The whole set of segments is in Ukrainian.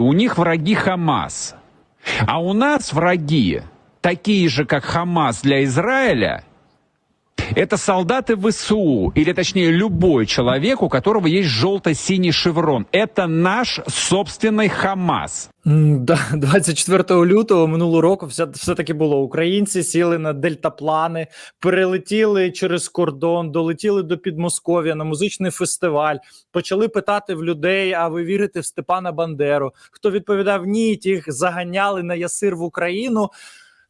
У них враги Хамас. А у нас враги, такие же, как Хамас для Израиля, это солдаты ВСУ, или точнее любой человек, у которого есть желто-синий шеврон. Это наш собственный Хамас. М, Да, 24 лютого минулого року все, все таки було. Українці сіли на дельтаплани, перелетіли через кордон, долетіли до Підмосков'я на музичний фестиваль, почали питати в людей: а ви вірите в Степана Бандеру? Хто відповідав ні, тих заганяли на ясир в Україну.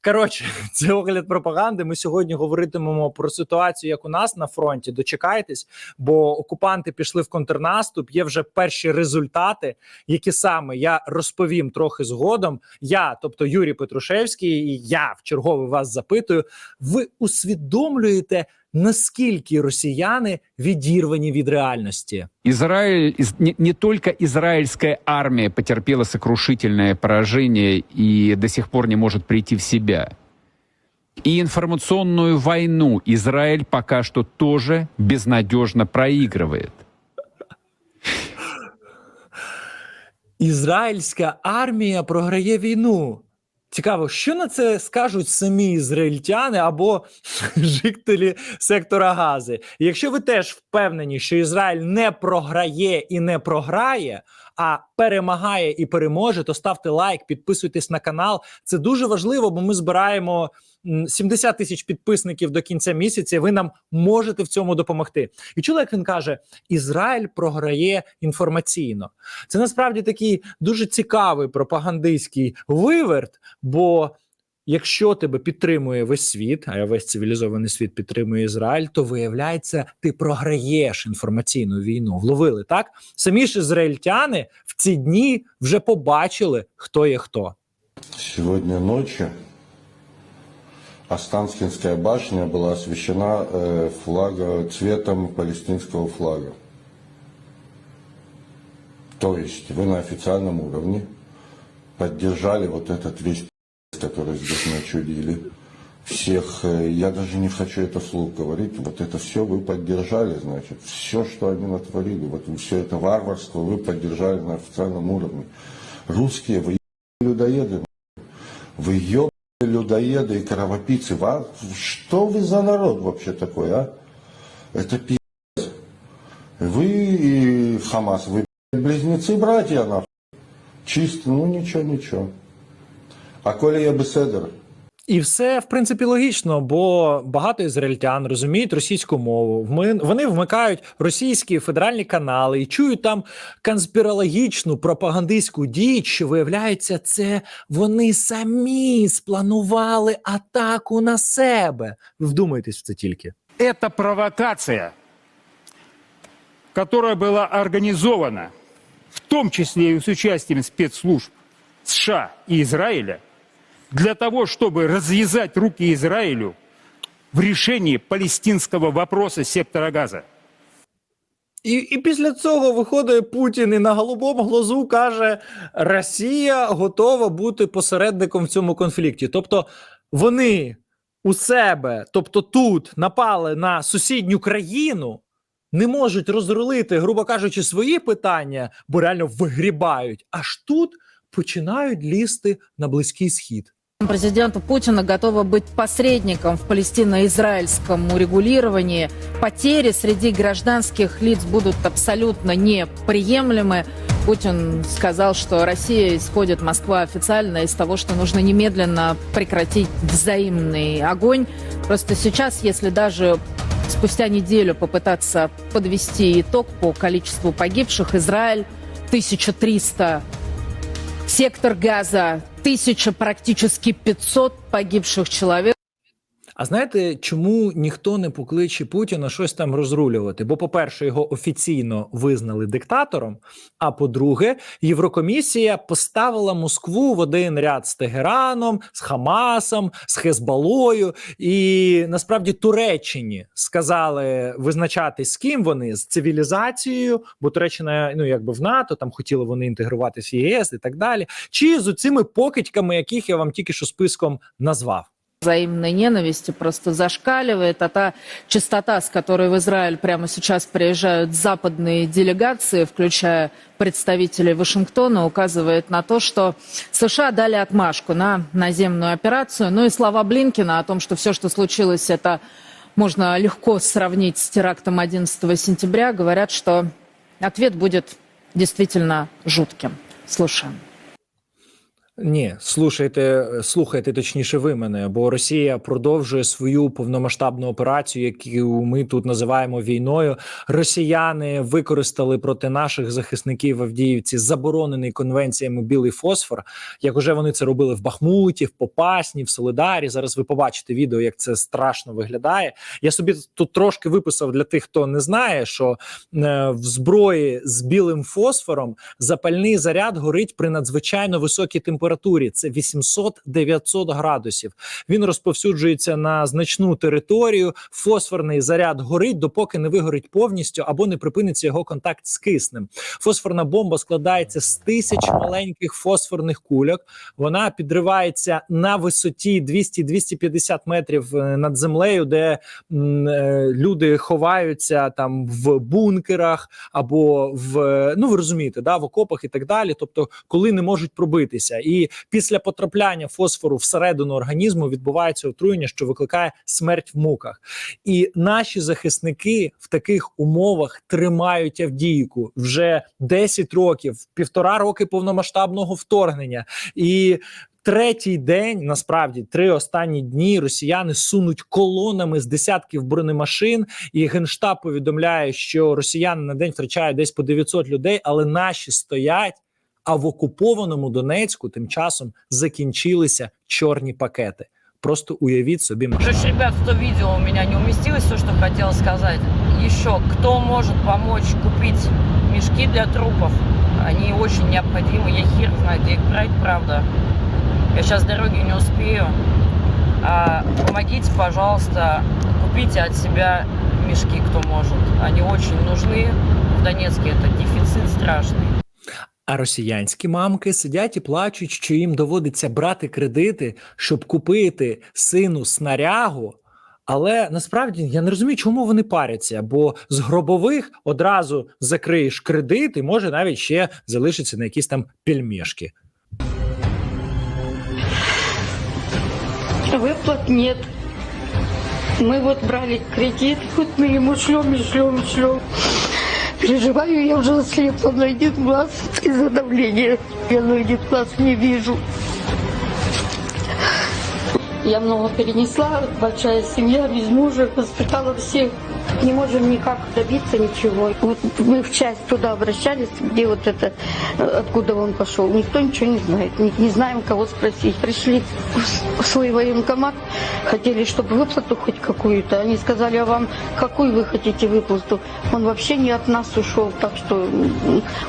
Коротше, це огляд пропаганди. Ми сьогодні говоритимемо про ситуацію, як у нас на фронті. Дочекайтесь, бо окупанти пішли в контрнаступ. Є вже перші результати, які саме я розповім трохи згодом. Я, тобто Юрій Петрушевський, і я в чергове вас запитую. Ви усвідомлюєте, наскільки росіяни відірвані від реальності? Израиль, не, не только израильская армия потерпела сокрушительное поражение и до сих пор не может прийти в себя. И информационную войну Израиль пока что тоже безнадежно проигрывает. Ізраїльська армія програє війну. Цікаво, що на це скажуть самі ізраїльтяни або жителі сектора Гази. Якщо ви теж впевнені, що Ізраїль не програє і не програє, а перемагає і переможе, то ставте лайк, підписуйтесь на канал. Це дуже важливо, бо ми збираємо м, 70 тисяч підписників до кінця місяця. Ви нам можете в цьому допомогти. І чули, як він каже: Ізраїль програє інформаційно. Це насправді такий дуже цікавий пропагандистський виверт. Бо якщо тебе підтримує весь світ, а весь цивілізований світ підтримує Ізраїль, то виявляється, ти програєш інформаційну війну. Вловили так? Самі ж ізраїльтяни в ці дні вже побачили, хто є хто. Сегодня ночью Останкинская башня была освещена э, флага, цветом палестинского флага. То есть вы на официальном уровне поддержали вот этот весь пи***ц, который здесь начудили. Всех, э, я даже не хочу это вслух говорить, вот это все вы поддержали, значит, все, что они натворили, вот все это варварство вы поддержали на официальном уровне. Русские, вы людоеды, вы ебаные людоеды и кровопийцы. Ва- Что вы за народ вообще такой, а? Это пиздец. Вы и Хамас, вы блядь, близнецы-братья, нахуй. Чисто, ну ничего, ничего. А коли я беседер, І все в принципі логічно, бо багато ізраїльтян розуміють російську мову. Вми- Вони вмикають російські федеральні канали і чують там конспірологічну пропагандистську діч. що, Виявляється, це вони самі спланували атаку на себе. Ви вдумайтесь в це тільки. Это провокация, которая была организована, в том числе и с участием спецслужб США и Израиля, для того, чтобы развязать руки Израилю в решении палестинского вопроса сектора Газа. І, і після цього виходить Путін і на голубому глазу каже: Росія готова бути посередником в цьому конфлікті. Тобто вони у себе, тобто тут, напали на сусідню країну, не можуть розрулити, грубо кажучи, свої питання, бо реально вигрібають. Аж тут починають лізти на близький схід. Президенту Путина готова быть посредником в палестино-израильском урегулировании. Потери среди гражданских лиц будут абсолютно неприемлемы. Путин сказал, что Россия исходит, Москва официально из того, что нужно немедленно прекратить взаимный огонь. Просто сейчас, если даже спустя неделю попытаться подвести итог по количеству погибших, Израиль 1300 Сектор газа, тысяча, практически 500 погибших человек. А знаєте, чому ніхто не покличе Путіна щось там розрулювати? Бо, по-перше, його офіційно визнали диктатором. А по-друге, Єврокомісія поставила Москву в один ряд з Тегераном, з Хамасом, з Хезбалою. І насправді Туреччині сказали визначати з ким вони з цивілізацією, бо Туреччина ну якби в НАТО там хотіли вони інтегруватися в ЄС і так далі. Чи з цими покидьками, яких я вам тільки що списком назвав. Взаимной ненависти просто зашкаливает, а та частота, с которой в Израиль прямо сейчас приезжают западные делегации, включая представителей Вашингтона, указывает на то, что США дали отмашку на наземную операцию. Ну и слова Блинкина о том, что все, что случилось, это можно легко сравнить с терактом 11 сентября, говорят, что ответ будет действительно жутким. Слушаем. Ні, слушайте, слухайте точніше ви мене, бо Росія продовжує свою повномасштабну операцію, яку ми тут називаємо війною. Росіяни використали проти наших захисників в Авдіївці заборонений конвенціями білий фосфор. Як уже вони це робили в Бахмуті, в Попасні, в Солидарі. Зараз ви побачите відео, як це страшно виглядає. Я собі тут трошки виписав для тих, хто не знає, що е, в зброї з білим фосфором запальний заряд горить при надзвичайно високій температурі. Це 800-900 градусів. Він розповсюджується на значну територію. Фосфорний заряд горить, допоки не вигорить повністю або не припиниться його контакт з киснем. Фосфорна бомба складається з тисяч маленьких фосфорних кульок. Вона підривається на висоті 200-250 метрів е, над землею, де м, е, люди ховаються там в бункерах або в е, ну ви розумієте, да, в окопах і так далі. Тобто, коли не можуть пробитися, і після потрапляння фосфору всередину організму відбувається отруєння, що викликає смерть в муках. І наші захисники в таких умовах тримають Авдіївку вже 10 років, півтора роки повномасштабного вторгнення. І Третій день, насправді, три останні дні росіяни сунуть колонами з десятків бронемашин, і генштаб повідомляє, що росіяни на день втрачають десь по 900 людей, але наші стоять. А в окупованому Донецьку тим часом закінчилися чорні пакети. Просто уявіть собі Уже, ж, ребят, кто видео у меня не уместилось, все, что хотела сказать. Еще, кто может помочь купить мешки для трупов? Они очень необходимы. Я хер знаю, где их брать, правда. Я сейчас дороги не успею. А, помогите, пожалуйста, купите от себя мешки, кто может. Они очень нужны. В Донецке это дефицит страшный. А росіянські мамки сидять і плачуть, що їм доводиться брати кредити, щоб купити сину снарягу. Але насправді я не розумію, чому вони паряться, бо з гробових одразу закриєш кредит і може навіть ще залишиться на якісь там пельмешки. Выплат нет. Мы вот брали кредит, вот мы ему шлем, и шлем, и шлем. Переживаю, я уже ослепла на один глаз из-за давления. Я на один глаз не вижу. Я много перенесла, большая семья, без мужа, воспитала всех. Не можем никак добиться ничего. Вот мы в часть туда обращались, где вот это, откуда он пошел. Никто ничего не знает, не, не знаем, кого спросить. Пришли в свой военкомат, хотели, чтобы выплату хоть какую-то. Они сказали, а вам какую вы хотите выплату? Он вообще не от нас ушел, так что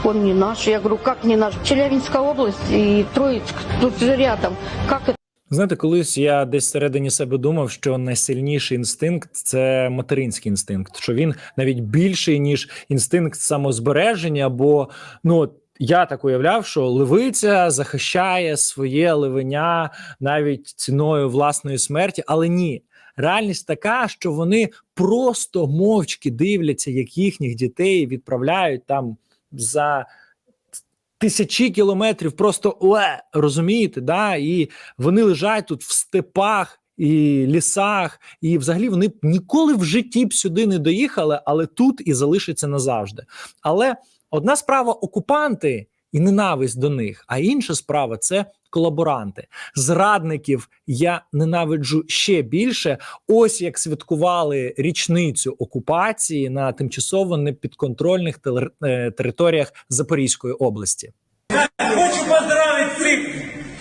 он не наш. Я говорю, как не наш? Челябинская область и Троицк, тут же рядом. Как это? Знаєте, колись я десь всередині себе думав, що найсильніший інстинкт це материнський інстинкт, що він навіть більший ніж інстинкт самозбереження. Бо ну я так уявляв, що левиця захищає своє левеня навіть ціною власної смерті, але ні. Реальність така, що вони просто мовчки дивляться, як їхніх дітей відправляють там за тисячі кілометрів, просто уе, розумієте, да? і вони лежать тут в степах. І лісах, і взагалі вони ніколи в житті б сюди не доїхали, але тут і залишаться назавжди. Але одна справа окупанти і ненависть до них, а інша справа це колаборанти. Зрадників я ненавиджу ще більше. Ось як святкували річницю окупації на тимчасово непідконтрольних е, територіях Запорізької області. Хочу поздравить всіх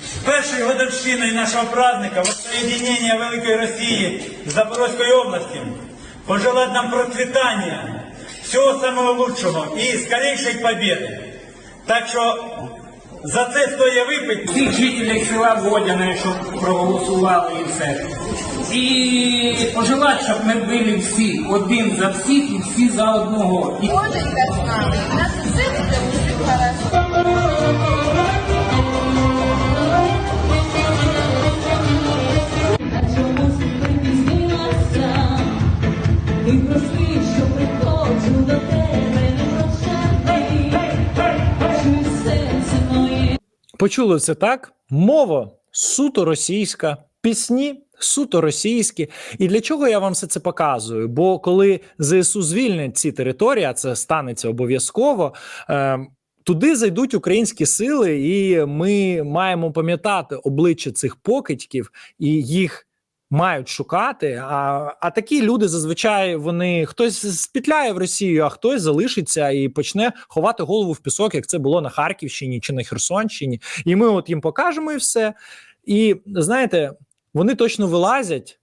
з першою годовщиною нашого праздника воссоединения Великої Росії з Запорозької області. Пожелать нам процвітання, всього самого лучшого і скорейшої победы. Так що за це стоя випить всіх жителів села Водяне, щоб проголосували і все. І пожелати, щоб ми були всі один за всіх і всі за одного. І Ходить з нами. Нас все буде дуже хорошо. Почули це так? Мова суто російська, пісні суто російські. І для чого я вам все це показую? Бо коли ЗСУ звільнять ці території, а це станеться обов'язково. Е, Туди зайдуть українські сили, і ми маємо пам'ятати обличчя цих покидьків і їх мають шукати. А, а такі люди зазвичай вони хтось спітляє в Росію, а хтось залишиться і почне ховати голову в пісок, як це було на Харківщині чи на Херсонщині. І ми от їм покажемо і все. І знаєте, вони точно вилазять.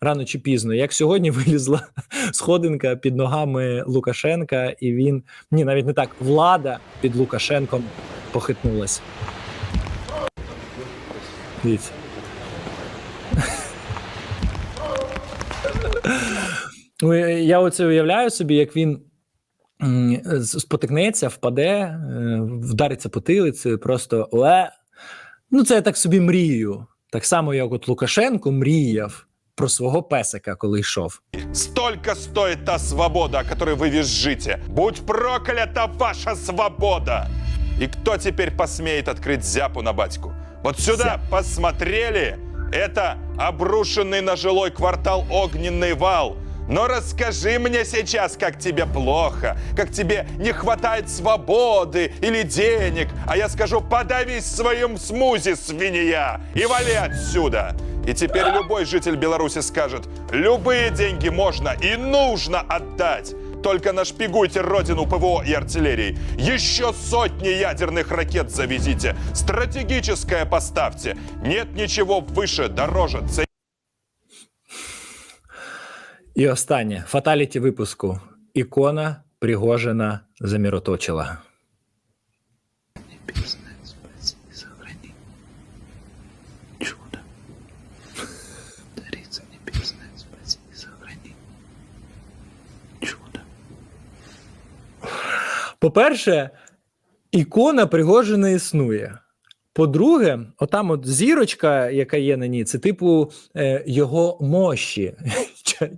Рано чи пізно, як сьогодні вилізла сходинка під ногами Лукашенка, і він ні, навіть не так. Влада під Лукашенком похитнулася. Дивіться. я- Я оце уявляю собі, як він м, з- спотикнеться, впаде, е, вдариться потилицею, просто ле. Ну, це я так собі мрію. Так само, як от Лукашенко мріяв про свого песика, коли йшов. Столько стоит та свобода, о которой вы визжите. Будь проклята ваша свобода! И кто теперь посмеет открыть зяпу на батьку? Вот сюда Зяп. посмотрели? Это обрушенный на жилой квартал огненный вал. Но расскажи мне сейчас, как тебе плохо, как тебе не хватает свободы или денег, а я скажу, подавись в своем смузи, свинья, и вали отсюда. И теперь любой житель Беларуси скажет, любые деньги можно и нужно отдать. Только нашпигуйте родину ПВО и артиллерии. Еще сотни ядерных ракет завезите. Стратегическое поставьте. Нет ничего выше, дороже, І останнє фаталіті випуску. Ікона Пригожина заміроточила. По-перше, ікона Пригожина існує. По-друге, отам от зірочка, яка є на ній, це типу е, його мощі,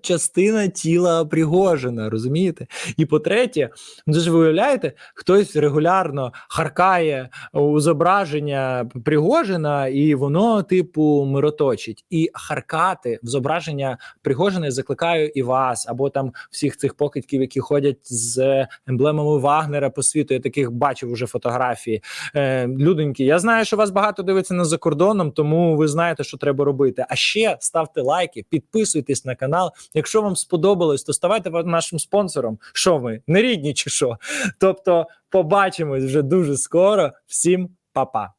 частина тіла Пригожина, розумієте? І по-третє, ну ж ви уявляєте, хтось регулярно харкає у зображення Пригожина, і воно, типу, мироточить. І харкати в зображення Пригожина закликаю і вас, або там всіх цих покидьків, які ходять з емблемами Вагнера по світу. Я таких бачив уже фотографії. Е, людоньки, я знаю, що вас багато дивиться на за кордоном, тому ви знаєте, що треба робити. А ще ставте лайки, підписуйтесь на канал. Якщо вам сподобалось, то ставайте нашим спонсором. Що ми не рідні чи що? Тобто, побачимось вже дуже скоро. Всім па-па.